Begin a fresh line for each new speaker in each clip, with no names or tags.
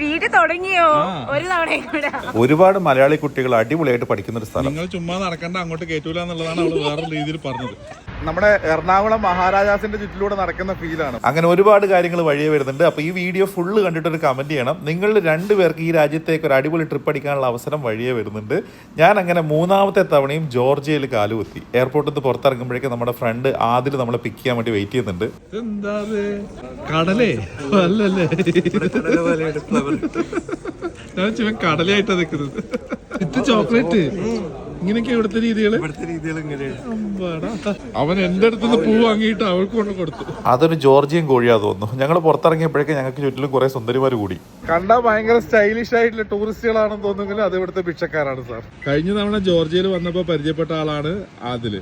വീട് തുടങ്ങിയോ? ഒരു തവണയും കൂടെ.
ഒരുപാട് മലയാളി കുട്ടികൾ അടിപൊളിയായിട്ട് പഠിക്കുന്ന ഒരു സ്ഥലം.
നിങ്ങൾ ചുമ്മാ നടക്കണ്ട അങ്ങോട്ട് കേറ്റൂല എന്നുള്ളതാണ് അവൾ വേറെ രീതിയിൽ പറഞ്ഞത്.
നമ്മുടെ എറണാകുളം മഹാരാജാസിന്റെ ചുറ്റിലൂടെ നടക്കുന്ന ഫീലാണ്.
അങ്ങനെ ഒരുപാട് കാര്യങ്ങൾ വഴിയെ വരുന്നുണ്ട്. അപ്പോൾ ഈ വീഡിയോ ഫുള്ള് കണ്ടിട്ട് ഒരു കമന്റ് ചെയ്യണം. നിങ്ങൾ രണ്ടുപേർക്ക് ഈ രാജ്യത്തേക്ക് ഒരു അടിപൊളി ട്രിപ്പ് അടിക്കാനുള്ള അവസരം വഴിയെ വരുന്നുണ്ട്. ഞാൻ അങ്ങനെ മൂന്നാമത്തെ തവണയും ജോർജിയയിൽ കാലുകുത്തി എയർപോർട്ടിൽ നിന്ന് പുറത്തിറങ്ങുമ്പോഴേക്കും നമ്മുടെ ഫ്രണ്ട് ആദിൽ നമ്മളെ പിക്ക് ചെയ്യാൻ വേണ്ടി വെയിറ്റ് ചെയ്യുന്നുണ്ട്.
എന്താ കടലേ? അല്ലല്ലേ? ഞാൻ ചുമ കടലയായിട്ടാ നിൽക്കുന്നത് ഇത് ചോക്ലേറ്റ്. ഇങ്ങനെയൊക്കെ ഇവിടുത്തെ രീതികൾ. അവൻ എന്റെ അടുത്തുനിന്ന് പൂ വാങ്ങിയിട്ട് അവൾക്ക് കൊണ്ട് കൊടുത്തു.
അതൊരു ജോർജിയൻ കോഴിയാ തോന്നുന്നു. ഞങ്ങൾ പുറത്തിറങ്ങിയപ്പോഴേക്കും ഞങ്ങൾക്ക് ചുറ്റിലും കുറെ സുന്ദരിമാർ കൂടി.
കണ്ടാ ഭയങ്കര സ്റ്റൈലിഷ് ആയിട്ടുള്ള ടൂറിസ്റ്റുകളാണെന്ന് തോന്നുന്നെങ്കിലും അത് ഇവിടുത്തെ ഭിക്ഷക്കാരാണ് സാർ
കഴിഞ്ഞ തവണ ജോർജിയയിൽ വന്നപ്പോൾ പരിചയപ്പെട്ട ആളാണ് ആദിൽ.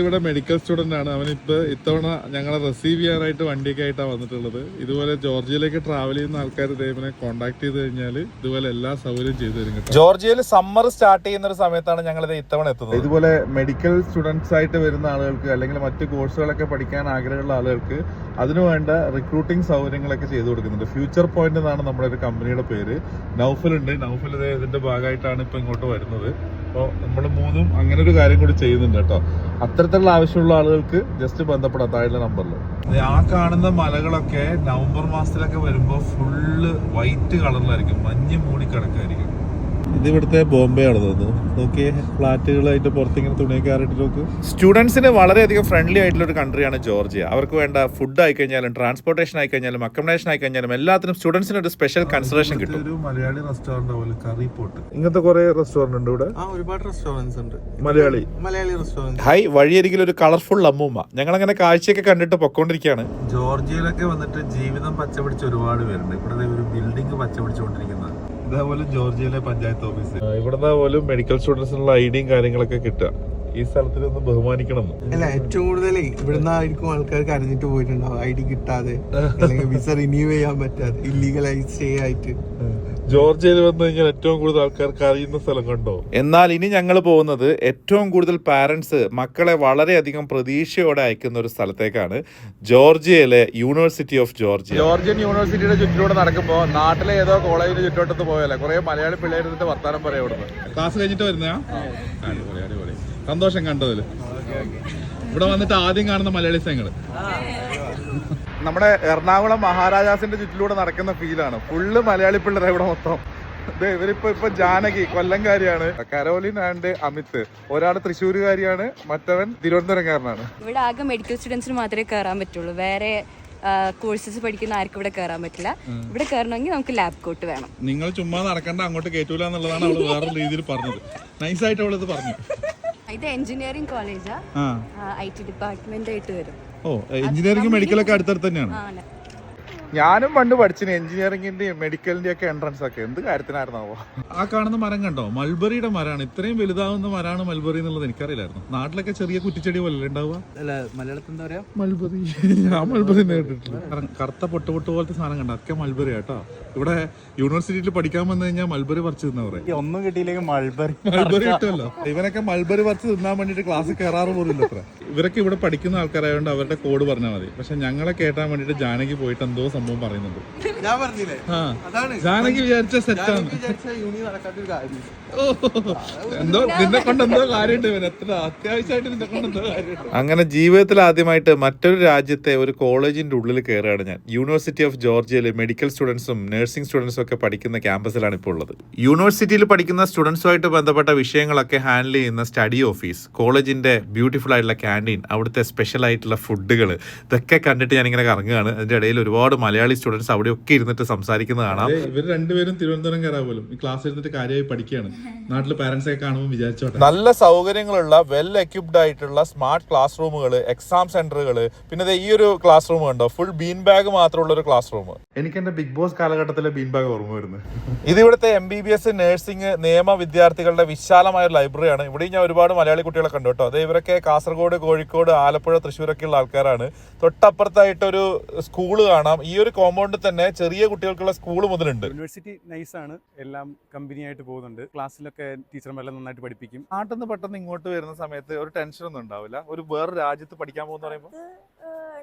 ഇവിടെ മെഡിക്കൽ സ്റ്റുഡന്റ് ആണ്. അവനിപ്പോൾ ഇത്തവണ ഞങ്ങളെ റിസീവ് ചെയ്യാനായിട്ട് വണ്ടിയൊക്കെ ആയിട്ടാണ് വന്നിട്ടുള്ളത്. ഇതുപോലെ ജോർജിയയിലേക്ക് ട്രാവൽ ചെയ്യുന്ന ആൾക്കാർ ഇതേപോലെ കോൺടാക്ട് ചെയ്ത് കഴിഞ്ഞാൽ ഇതുപോലെ എല്ലാ സൗകര്യം ചെയ്തു തരും
ജോർജിയയിൽ സമ്മർ സ്റ്റാർട്ട് ചെയ്യുന്ന ഒരു സമയത്താണ് ഞങ്ങൾ ഇത് ഇത്തവണ എത്തുന്നത്.
ഇതുപോലെ മെഡിക്കൽ സ്റ്റുഡൻസ് ആയിട്ട് വരുന്ന ആളുകൾക്ക് അല്ലെങ്കിൽ മറ്റ് കോഴ്സുകളൊക്കെ പഠിക്കാൻ ആഗ്രഹമുള്ള ആളുകൾക്ക് അതിനുവേണ്ട റിക്രൂട്ടിംഗ് സൗകര്യങ്ങളൊക്കെ ചെയ്തു കൊടുക്കുന്നുണ്ട്. ഫ്യൂച്ചർ പോയിന്റ് എന്നാണ് നമ്മുടെ ഒരു കമ്പനിയുടെ പേര്. നൗഫൽ ഉണ്ട്. നൗഫൽ ഇതേ ഇതിന്റെ ഭാഗമായിട്ടാണ് ഇപ്പൊ ഇങ്ങോട്ട് വരുന്നത്. അപ്പോൾ നമ്മൾ മൂന്നും അങ്ങനെ ഒരു കാര്യം കൂടി ചെയ്യുന്നുണ്ട് കേട്ടോ. അത്തരത്തിലുള്ള ആവശ്യമുള്ള ആളുകൾക്ക് ജസ്റ്റ് ബന്ധപ്പെടാം താഴെ നമ്പറിൽ ആ കാണുന്ന മലകളൊക്കെ നവംബർ മാസത്തിലൊക്കെ വരുമ്പോൾ ഫുള്ള് വൈറ്റ് കളറിലായിരിക്കും മഞ്ഞ് മൂടി കിടക്കായിരിക്കും
ഇത് ഇവിടുത്തെ ബോംബെ ആണ് തോന്നുന്നു. നോക്കിയേ ഫ്ലാറ്റുകളായിട്ട് പുറത്തിങ്ങനെ തുണിയൊക്കെ ആറിട്ട് നോക്ക്.
സ്റ്റുഡൻസിന് വളരെയധികം ഫ്രണ്ട്ലി ആയിട്ടുള്ള ഒരു കൺട്രിയാണ് ജോർജിയ. അവർക്ക് വേണ്ട ഫുഡ് ആയി കഴിഞ്ഞാലും ട്രാൻസ്പോർട്ടേഷൻ ആയി കഴിഞ്ഞാലും അക്കോമഡേഷൻ ആയി കഴിഞ്ഞാലും എല്ലാത്തിനും സ്റ്റുഡൻസിന് ഒരു സ്പെഷ്യൽ കൺസിഡറേഷൻ കിട്ടും.
ഒരു മലയാളി റെസ്റ്റോറന്റ് പോലെ കറി പോട്ട് ഇങ്ങനത്തെ കുറെ റെസ്റ്റോറന്റ് ഉണ്ട് ഇവിടെ.
ആ ഒരുപാട് റെസ്റ്റോറൻസ് ഉണ്ട്.
മലയാളി.
മലയാളി റെസ്റ്റോറന്റ്
ഹൈ വഴിയരികിൽ ഒരു കളർഫുൾ അമ്മൂമ്മ. ഞങ്ങൾ അങ്ങനെ കാഴ്ചയൊക്കെ കണ്ടിട്ട് പൊക്കോണ്ടിരിക്കുകയാണ്.
ജോർജിയയിലൊക്കെ വന്നിട്ട് ജീവിതം പച്ചപിടിച്ച് ഒരുപാട് പേരുണ്ട്. ഇവിടെ ദേ ഒരു ബിൽഡിംഗ് പച്ചപിടിച്ചുകൊണ്ടിരിക്കുന്നത് ഇതേപോലെ ജോർജിയയിലെ പഞ്ചായത്ത് ഓഫീസ്. ഇവിടുന്ന് പോലും മെഡിക്കൽ സ്റ്റുഡൻസിനുള്ള ഐഡിയും കാര്യങ്ങളൊക്കെ കിട്ടുക. ഈ സ്ഥലത്തിൽ ഒന്ന് ബഹുമാനിക്കണം.
അല്ല ഏറ്റവും കൂടുതൽ ഇവിടുന്ന് ആയിരിക്കും ആൾക്കാർക്ക് അറിഞ്ഞിട്ട് പോയിട്ടുണ്ടാവും ഐ ഡി കിട്ടാതെ അല്ലെങ്കിൽ വിസ റിന്യൂ ചെയ്യാൻ പറ്റാതെ ഇല്ലീഗലായി സ്റ്റേ ആയിട്ട്
ജോർജിയയിൽ വന്നു കഴിഞ്ഞാൽ ഏറ്റവും കൂടുതൽ ആൾക്കാർക്ക് അറിയുന്ന സ്ഥലം കണ്ടോ?
എന്നാൽ ഇനി ഞങ്ങൾ പോകുന്നത് ഏറ്റവും കൂടുതൽ പാരൻസ് മക്കളെ വളരെയധികം പ്രതീക്ഷയോടെ അയക്കുന്ന ഒരു സ്ഥലത്തേക്കാണ് ജോർജിയയിലെ യൂണിവേഴ്സിറ്റി ഓഫ് ജോർജിയ
ജോർജിയൻ യൂണിവേഴ്സിറ്റിയുടെ ചുറ്റിലൂടെ നടക്കുമ്പോൾ നാട്ടിലെ ഏതോ കോളേജിന്റെ ചുറ്റോട്ടത്ത് പോയല്ലേ കുറെ മലയാളി പിള്ളേരുടെ വർത്താനം പറയാം
ക്ലാസ് കഴിഞ്ഞിട്ട് വരുന്ന സന്തോഷം കണ്ടതിൽ. ഇവിടെ വന്നിട്ട് ആദ്യം കാണുന്ന മലയാളി സ്ഥലങ്ങൾ
നമ്മുടെ എറണാകുളം മഹാരാജാസിന്റെ ചുറ്റിലൂടെ നടക്കുന്ന ഫീലാണ്. ഫുള്ള് മലയാളി പിള്ളേരെ ഇവിടെ മൊത്തം. ദേ ഇവരിപ്പോ ഇപ്പൊ ജാനകി കൊല്ലംകാരിയാണ്. Caroline and Amit. ഒരാൾ തൃശ്ശൂരുകാരിയാണ് മറ്റവൻ തിരുവനന്തപുരംകാരനാണ്.
ഇവിടെ ആകെ മെഡിക്കൽ സ്റ്റുഡൻസിന് മാത്രമേ കയറാൻ പറ്റുള്ളൂ. വേറെ കോഴ്സസ് പഠിക്കുന്ന ആർക്കും ഇവിടെ കയറാൻ പറ്റില്ല. ഇവിടെ കയറണമെങ്കിൽ നമുക്ക് ലാബ് കോട്ട് വേണം.
നിങ്ങൾ ചുമ്മാ നടക്കണ്ട അങ്ങോട്ട് കയറ്റൂല എന്നുള്ളതാണ് അവൾ വേറെ രീതിയിൽ പറഞ്ഞത്. നൈസായിട്ട് അവളത് പറഞ്ഞു.
ഇത് എഞ്ചിനീയറിംഗ് കോളേജാ. ഐ ടി ഡിപ്പാർട്ട്മെന്റ് ആയിട്ട് വരും.
ഓ എഞ്ചിനീയറിംഗ് മെഡിക്കലൊക്കെ അടുത്തടുത്ത് തന്നെയാണ്.
ഞാനും പണ്ട് പഠിച്ചിന് എഞ്ചിനീയറിംഗിന്റെയും മെഡിക്കലിന്റെ ഒക്കെ എൻട്രൻസ് ഒക്കെ. എന്ത് കാര്യത്തിനായിരുന്നാവോ?
ആ കാണുന്ന മരം കണ്ടോ? മൾബറിയുടെ മരമാണ് ഇത്രയും വലുതാവുന്ന മരമാണ് മൾബറി എന്നുള്ളത് എനിക്കറിയില്ലായിരുന്നു. നാട്ടിലൊക്കെ ചെറിയ കുറ്റിച്ചെടി പോലെ ഉണ്ടാവുക?
മലയാളത്തിൽ എന്താ പറയാ?
മൾബറി. ഞാൻ മൾബറി കേട്ടിട്ടില്ല. കാരണം കറുത്ത പൊട്ട് പൊട്ട് പോലത്തെ സാധനം കണ്ട? ഒക്കെ മൾബറി കേട്ടോ ഇവിടെ യൂണിവേഴ്സിറ്റിയിൽ പഠിക്കാൻ വന്നു കഴിഞ്ഞാൽ മൾബറി പറിച്ച് തിന്നാ പറയും.
ഒന്നും കിട്ടിയില്ലെങ്കിൽ മൾബറി
മൾബറി കിട്ടുമല്ലോ. ഇവനൊക്കെ മൾബറി പറിച്ച് തിന്നാൻ വേണ്ടിട്ട് ക്ലാസ് കയറാറ് പോലും ഇല്ല ഇവരൊക്കെ ഇവിടെ പഠിക്കുന്ന ആൾക്കാരായതുകൊണ്ട് അവരുടെ കോഡ് പറഞ്ഞാൽ മതി. പക്ഷെ ഞങ്ങളെ കേട്ടാൻ വേണ്ടിട്ട് ജാനകി പോയിട്ട് എന്തോ സംഭവം പറയുന്നുണ്ട്.
ഞാൻ പറഞ്ഞില്ലേ? അതാണ്.
ജാനകി വിചാരിച്ച സെറ്റാണ് എന്തോ നിന്നെ കൊണ്ട് എന്തോ കാര്യമുണ്ട് ഇവൻ എത്ര അത്യാവശ്യമായിട്ട് നിന്നെ കൊണ്ട് എന്തോ കാര്യമുണ്ട്.
അങ്ങനെ ജീവിതത്തിൽ ആദ്യമായിട്ട് മറ്റൊരു രാജ്യത്തെ ഒരു കോളേജിന്റെ ഉള്ളിൽ കയറുകയാണ് ഞാൻ. യൂണിവേഴ്സിറ്റി ഓഫ് ജോർജിയയിൽ മെഡിക്കൽ സ്റ്റുഡൻസും നഴ്സിംഗ് സ്റ്റുഡൻസും ഒക്കെ പഠിക്കുന്ന ക്യാമ്പസിലാണ് ഇപ്പോൾ ഉള്ളത്. യൂണിവേഴ്സിറ്റിയിൽ പഠിക്കുന്ന സ്റ്റുഡൻസുമായിട്ട് ബന്ധപ്പെട്ട വിഷയങ്ങളൊക്കെ ഹാൻഡിൽ ചെയ്യുന്ന സ്റ്റഡി ഓഫീസ് കോളേജിന്റെ ബ്യൂട്ടിഫുൾ ആയിട്ടുള്ള ക്യാന്റീൻ അവിടുത്തെ സ്പെഷ്യൽ ആയിട്ടുള്ള ഫുഡുകൾ ഇതൊക്കെ കണ്ടിട്ട് ഞാൻ ഇങ്ങനെ കറങ്ങുകയാണ്. അതിന്റെ ഇടയിൽ ഒരുപാട് മലയാളി സ്റ്റുഡൻസ് അവിടെയൊക്കെ ഇരുന്നിട്ട് സംസാരിക്കുന്നത് കാണാം.
ഇവർ രണ്ടുപേരും തിരുവനന്തപുരം കയറാൻ പോലും ഈ ക്ലാസ് ഇരുന്നിട്ട് കാര്യമായി പഠിക്കുകയാണ്. നാട്ടിൽ പാരന്റ്സ് ഒക്കെ കാണുമ്പോൾ വിചാരിച്ചോട്ടെ.
നല്ല സൗകര്യങ്ങളുള്ള വെൽ എക്യുപ്ഡ് ആയിട്ടുള്ള സ്മാർട്ട് ക്ലാസ് റൂമുകൾ എക്സാം സെന്ററുകൾ പിന്നെ ദേ ഈ ഒരു ക്ലാസ് റൂം കണ്ടോ? ഫുൾ ബീൻ ബാഗ് മാത്രമുള്ള ഒരു ക്ലാസ് റൂം
എനിക്ക് എന്റെ ബിഗ് ബോസ് കാലഘട്ടത്തിലെ ബീൻ ബാഗ് ഓർമ്മ വരുന്നത്
ഇത് ഇവിടുത്തെ M B B S nursing നിയമ വിദ്യാർത്ഥികളുടെ വിശാലമായ ഒരു ലൈബ്രറിയാണ് ഇവിടെയും ഞാൻ ഒരുപാട് മലയാളി കുട്ടികളെ കണ്ടു കേട്ടോ. അതെ ഇവരൊക്കെ കാസർഗോഡ് കോഴിക്കോട് ആലപ്പുഴ തൃശ്ശൂരൊക്കെയുള്ള ആൾക്കാരാണ്. തൊട്ടപ്പുറത്തായിട്ടൊരു സ്കൂൾ കാണാം. ഈ ഒരു കോമ്പൗണ്ടിൽ തന്നെ ചെറിയ കുട്ടികൾക്കുള്ള സ്കൂൾ മുതലുണ്ട്.
യൂണിവേഴ്സിറ്റി നൈസ് ആണ്. എല്ലാം കമ്പനിയായിട്ട് പോകുന്നുണ്ട്. ക്ലാസ്സിലൊക്കെ ടീച്ചർമാരെല്ലാം നന്നായിട്ട് പഠിപ്പിക്കും.
നാട്ടിൽ പെട്ടെന്ന് ഇങ്ങോട്ട് വരുന്ന സമയത്ത് ഒരു ടെൻഷൻ ഒന്നും ഉണ്ടാവില്ല. ഒരു വേറെ രാജ്യത്ത് പഠിക്കാൻ പോകുന്ന പറയുമ്പോൾ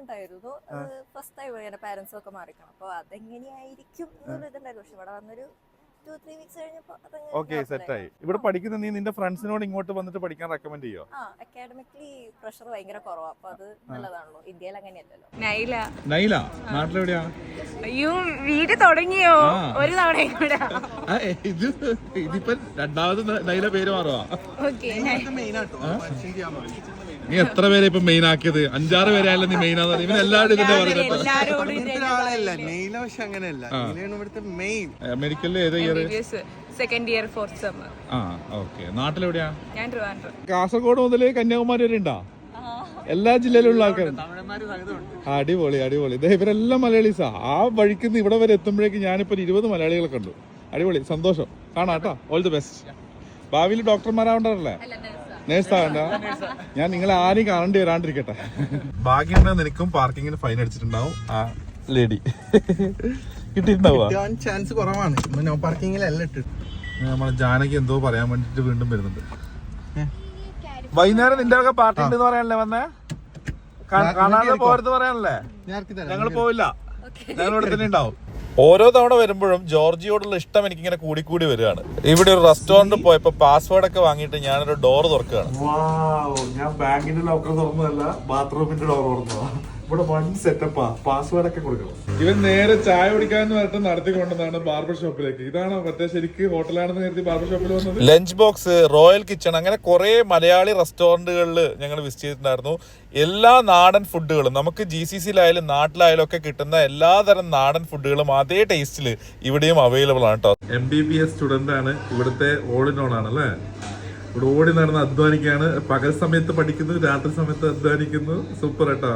ഉണ്ടായിരുന്നു. ഫസ്റ്റ് ടൈം എന്റെ പാരന്റ്സും ഒക്കെ മാറിക്കണം അപ്പൊ അതെങ്ങനെയായിരിക്കും പക്ഷെ ഇവിടെ വന്നൊരു
ഓക്കെ സെറ്റായി
ആയി.
ഇവിടെ പഠിക്കുന്ന നീ നിന്റെ ഫ്രണ്ട്സിനോട് ഇങ്ങോട്ട് വന്നിട്ട് പഠിക്കാൻ റെക്കമെൻഡ് ചെയ്യോ?
ആ അക്കാഡമിക്കലി പ്രഷർ ഭയങ്കര കുറവാ. അപ്പൊ അത് നല്ലതാണല്ലോ. ഇന്ത്യയിൽ അങ്ങനെയല്ലല്ലോ.
നൈല.
നൈല? നാട്ടിലെവിടെയാ?
അയ്യോ വീട് തുടങ്ങിയോ? ഒരു തവണ കൂടെ.
ഇത് ഇതിപ്പോ രണ്ടാമത് നൈല പേര് മാറുവാ. നീ എത്ര പേരെ ഇപ്പൊ മെയിൻ ആക്കിയത്? അഞ്ചാറ് പേരായാലും നീ മെയിൻ ആണെന്ന് ഇവൻ എല്ലാവരും ഇതിന്റെ പറഞ്ഞിട്ട് അമേരിക്കയിലെ ഏതാ ഇയർ
സെക്കൻഡ് ഇയർ ഫോർത്ത് സെമ്മർ
ആ ഓക്കെ നാട്ടിലെവിടെയാ?
ഞാൻ ട്രിവാൻഡ്രം.
കാസർഗോഡ് മുതൽ കന്യാകുമാരി വരെ ഉണ്ടോ എല്ലാ ജില്ലയിലുള്ള ആൾക്കാർ അടിപൊളി അടിപൊളി. ഇതേ ഇവരെല്ലാം മലയാളീസാ. ആ വഴിക്ക് ഇവിടെ വരെ എത്തുമ്പോഴേക്ക് ഞാനിപ്പോ ഇരുപത് മലയാളികളെ കണ്ടു. അടിപൊളി സന്തോഷം. കാണാം കേട്ടോ. ഓൾ ദി ബെസ്റ്റ് ഭാവിയിൽ ഡോക്ടർമാരാവണ്ടല്ലേ നേഴ്സ് ആവണ്ട. ഞാൻ നിങ്ങളെ ആരെയും കാണേണ്ടി വരാണ്ടിരിക്കട്ടെ.
ഭാഗ്യം നിനക്കും പാർക്കിങ്ങിന് ഫൈൻ അടിച്ചിട്ടുണ്ടാവും. ആ ലേഡി കിട്ടിയിട്ടുണ്ടാവുക.
ചാൻസ് കുറവാണ്. നോ പാർക്കിങ്ങിലല്ല ഇട്ടിട്ട്.
നമ്മളെ ജാനകി എന്തോ പറയാൻ വേണ്ടിട്ട് വീണ്ടും വരുന്നുണ്ട്. വൈകുന്നേരം നിന്റെ ഒക്കെ പാർട്ടി ഉണ്ടെന്ന് പറയാനല്ലേ വന്നേ? കാണാതെ പോരുന്ന് പറയാനല്ലേ? ഞങ്ങൾ പോവില്ല. ഞങ്ങൾ ഇവിടെ തന്നെ ഉണ്ടാവും. ഓരോ തവണ വരുമ്പോഴും ജോർജിയോടുള്ള ഇഷ്ടം എനിക്ക് ഇങ്ങനെ കൂടി കൂടി വരികയാണ്. ഇവിടെ ഒരു റെസ്റ്റോറന്റ് പോയപ്പോ പാസ്വേഡ് ഒക്കെ വാങ്ങിയിട്ട് ഞാനൊരു ഡോർ തുറക്കുകയാണ്. ഞാൻ ബാങ്കിന്റെ ലോക്കർ തുറന്നതല്ല ബാത്റൂമിന്റെ ഡോർ തുറന്നതാ. ഇവിടെ വൺ സെറ്റപ്പാ പാസ്വേർഡ് ഒക്കെ കൊടുക്കണം.
ഇവൻ നേരെ ചായ കുടിക്കാൻ പറഞ്ഞിട്ട് നടത്തി കൊണ്ടുവന്നാണ് ബാർബർ ഷോപ്പിലേക്ക് ഇതാണ് മറ്റേ ശരിക്ക് ഹോട്ടലാണെന്ന് കരുതി ബാർബർ ഷോപ്പിൽ വന്നത്?
ലഞ്ച് ബോക്സ് റോയൽ കിച്ചൺ അങ്ങനെ കുറെ മലയാളി റെസ്റ്റോറന്റുകളിൽ ഞങ്ങൾ വിസിറ്റ് ചെയ്തിട്ടുണ്ടായിരുന്നു. എല്ലാ നാടൻ ഫുഡുകളും നമുക്ക് ജി സി സിയിലായാലും നാട്ടിലായാലും ഒക്കെ കിട്ടുന്ന എല്ലാതരം നാടൻ ഫുഡുകളും അതേ ടേസ്റ്റിൽ ഇവിടെയും അവൈലബിൾ ആണ് കേട്ടോ
M B B S student ആണ് ഇവിടുത്തെ ഓൾ ഇൻ ഓൾ ആണ് അല്ലേ ഇവിടെ ഓടി നടന്ന് അധ്വാനിക്കാണ്. പകൽ സമയത്ത് പഠിക്കുന്നു രാത്രി സമയത്ത് അധ്വാനിക്കുന്നു. സൂപ്പർ കേട്ടോ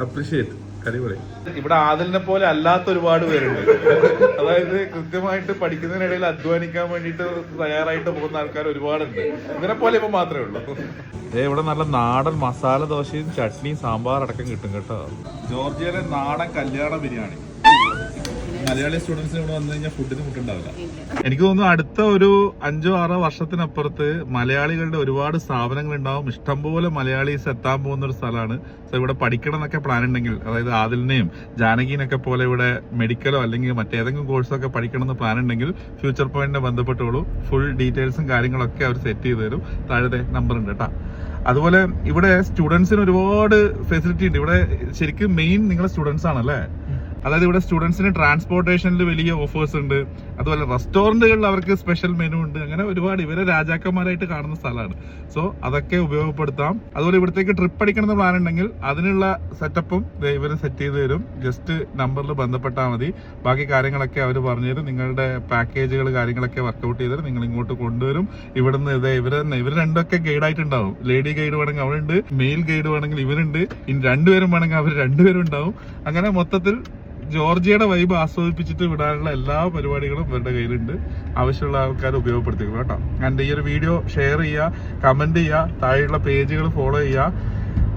അപ്രീഷിയേറ്റ് അടിപൊളി ഇവിടെ ആദലിനെ പോലെ അല്ലാത്ത ഒരുപാട് പേരുണ്ട്. അതായത് കൃത്യമായിട്ട് പഠിക്കുന്നതിനിടയിൽ അധ്വാനിക്കാൻ വേണ്ടിയിട്ട് തയ്യാറായിട്ട് പോകുന്ന ആൾക്കാർ ഒരുപാടുണ്ട്. ഇവരെ പോലെ ഇപ്പൊ മാത്രമേ ഉള്ളൂ. ഇവിടെ നല്ല നാടൻ മസാല ദോശയും ചട്നിയും സാമ്പാർ അടക്കം കിട്ടും കേട്ടോ. ജോർജിയയിലെ നാടൻ കല്യാണ ബിരിയാണി. മലയാളി സ്റ്റുഡൻസിന് ഇവിടെ വന്നു കഴിഞ്ഞാൽ ഫുഡിന് മുട്ടുണ്ടാവില്ല എനിക്ക് തോന്നുന്നു അടുത്ത ഒരു അഞ്ചോ ആറോ വർഷത്തിനപ്പുറത്ത് മലയാളികളുടെ ഒരുപാട് സ്ഥാപനങ്ങൾ ഉണ്ടാവും ഇഷ്ടംപോലെ മലയാളീസ് എത്താൻ പോകുന്ന ഒരു സ്ഥലമാണ്. സോ ഇവിടെ പഠിക്കണം എന്നൊക്കെ പ്ലാൻ ഉണ്ടെങ്കിൽ അതായത് ആദിലിനെയും ജാനകീനൊക്കെ പോലെ ഇവിടെ മെഡിക്കലോ അല്ലെങ്കിൽ മറ്റേതെങ്കിലും കോഴ്സൊക്കെ പഠിക്കണം എന്ന് പ്ലാൻ ഉണ്ടെങ്കിൽ ഫ്യൂച്ചർ പോയിന്റിനെ ബന്ധപ്പെട്ടോളൂ. ഫുൾ ഡീറ്റെയിൽസും കാര്യങ്ങളൊക്കെ അവർ സെറ്റ് ചെയ്ത് തരും. താഴത്തെ നമ്പർ ഉണ്ട് കേട്ടോ അതുപോലെ ഇവിടെ സ്റ്റുഡൻസിന് ഒരുപാട് ഫെസിലിറ്റി ഉണ്ട്. ഇവിടെ ശരിക്കും മെയിൻ നിങ്ങളുടെ സ്റ്റുഡൻസ് ആണല്ലേ? അതായത് ഇവിടെ സ്റ്റുഡൻസിന് ട്രാൻസ്പോർട്ടേഷനിൽ വലിയ ഓഫേഴ്സ് ഉണ്ട്. അതുപോലെ റെസ്റ്റോറന്റുകളിൽ അവർക്ക് സ്പെഷ്യൽ മെനു ഉണ്ട്. അങ്ങനെ ഒരുപാട് ഇവരെ രാജാക്കന്മാരായിട്ട് കാണുന്ന സ്ഥലമാണ്. സോ അതൊക്കെ ഉപയോഗപ്പെടുത്താം. അതുപോലെ ഇവിടത്തേക്ക് ട്രിപ്പ് അടിക്കണം എന്ന് പ്ലാൻ ഉണ്ടെങ്കിൽ അതിനുള്ള സെറ്റപ്പും ഇവർ സെറ്റ് ചെയ്ത് തരും. ജസ്റ്റ് നമ്പറിൽ ബന്ധപ്പെട്ടാൽ മതി. ബാക്കി കാര്യങ്ങളൊക്കെ അവർ പറഞ്ഞുതരും നിങ്ങളുടെ പാക്കേജുകൾ കാര്യങ്ങളൊക്കെ വർക്കൗട്ട് ചെയ്തിട്ട് നിങ്ങൾ ഇങ്ങോട്ട് കൊണ്ടുവരും. ഇവിടുന്ന് ഇതേ ഇവർ തന്നെ ഇവർ രണ്ടൊക്കെ ഗൈഡ് ആയിട്ടുണ്ടാവും ലേഡി ഗൈഡ് വേണമെങ്കിൽ അവരുണ്ട്. മെയിൽ ഗൈഡ് വേണമെങ്കിൽ ഇവരുണ്ട്. ഇനി രണ്ടുപേരും വേണമെങ്കിൽ അവർ രണ്ടുപേരും ഉണ്ടാവും. അങ്ങനെ മൊത്തത്തിൽ ജോർജിയയുടെ വൈബ് ആസ്വദിപ്പിച്ചിട്ട് വിടാനുള്ള എല്ലാ പരിപാടികളും ഇവരുടെ കയ്യിലുണ്ട്. ആവശ്യമുള്ള ആൾക്കാർ ഉപയോഗപ്പെടുത്തിക്കണം കേട്ടോ. എന്റെ ഈ ഒരു വീഡിയോ ഷെയർ ചെയ്യുക കമന്റ് ചെയ്യുക താഴെയുള്ള പേജുകൾ ഫോളോ ചെയ്യുക.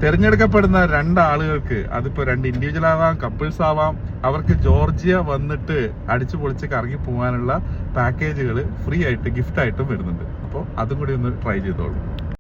തിരഞ്ഞെടുക്കപ്പെടുന്ന രണ്ട് ആളുകൾക്ക് അതിപ്പോ രണ്ട് ഇൻഡിവിജ്വൽ ആവാം കപ്പിൾസ് ആവാം അവർക്ക് ജോർജിയ വന്നിട്ട് അടിച്ചു പൊളിച്ച് കറങ്ങി പോകാനുള്ള പാക്കേജുകൾ ഫ്രീ ആയിട്ട് ഗിഫ്റ്റ് ആയിട്ടും വരുന്നുണ്ട്. അപ്പോൾ അതും കൂടി ഒന്ന് ട്രൈ ചെയ്തോളൂ.